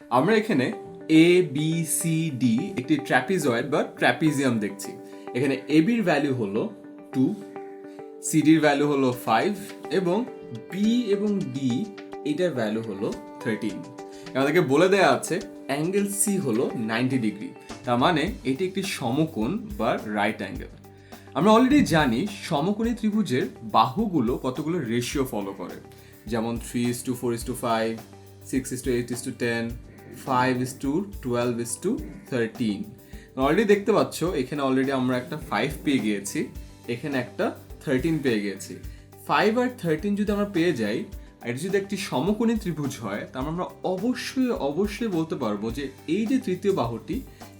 আমরা এখানে A B C D একটি ট্র্যাপিজয়েড বা ট্র্যাপিজিয়াম দেখছি। এখানে এ বির ভ্যালু হলো টু সিডির ভ্যালু হলো ফাইভ এবং বি এবং ডি এটার ভ্যালু হলো থার্টিন আমাদেরকে বলে দেওয়া আছে অ্যাঙ্গেল সি হলো নাইনটি ডিগ্রি তার মানে এটি একটি সমকোণ বা রাইট অ্যাঙ্গেল আমরা অলরেডি জানি সমকোণী ত্রিভুজের বাহুগুলো কতগুলো রেশিও ফলো করে, যেমন three is to four is to five six is to eight is to ten five is to twelve is to thirteen already দেখতে পাচ্ছ, এখানে অলরেডি আমরা একটা ফাইভ পেয়ে গিয়েছি, এখানে একটা থার্টিন পেয়ে গিয়েছি। ফাইভ আর থার্টিন যদি আমরা পেয়ে যাই এটা যদি একটি সমকোণী ত্রিভুজ হয় তাহলে আমরা অবশ্যই অবশ্যই বলতে পারব যে এই যে তৃতীয় বাহুটি,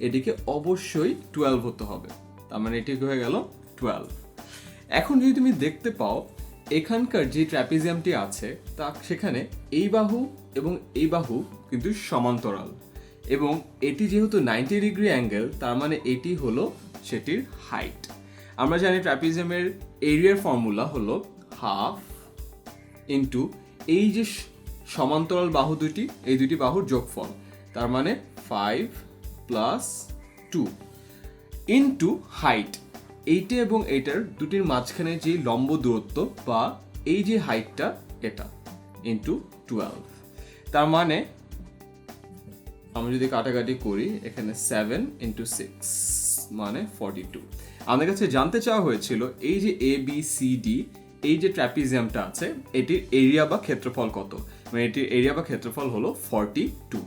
এটিকে অবশ্যই টুয়েলভ হতে হবে। তার মানে এটি হয়ে গেল? টুয়েলভ এখন যদি তুমি দেখতে পাও এখানকার যে ট্র্যাপিজিয়ামটি আছে, তা সেখানে এই বাহু এবং এই বাহু কিন্তু সমান্তরাল। এবং এটি যেহেতু নাইনটি ডিগ্রি অ্যাঙ্গেল তার মানে এটি হলো সেটির হাইট আমরা জানি ট্র্যাপিজিয়ামের এরিয়ার ফর্মুলা হলো হাফ ইন্টু এই যে সমান্তরাল বাহু দুটি, এই দুটি বাহুর যোগফল, তার মানে five plus two into height এইটা এবং এটার দুটির মাঝখানে যে লম্ব দূরত্ব বা এই যে হাইটটা, এটা ইন্টু টুয়েলভ তার মানে আমরা যদি কাটাকাটি করি, এখানে সেভেন ইন্টু সিক্স মানে ফর্টি টু আমাদের কাছে জানতে চাওয়া হয়েছিল, এই যে এ বি সি ডি এই যে ট্র্যাপিজিয়ামটা আছে, এটির এরিয়া বা ক্ষেত্রফল কত? মানে এটির এরিয়া বা ক্ষেত্রফল হলো ফর্টি টু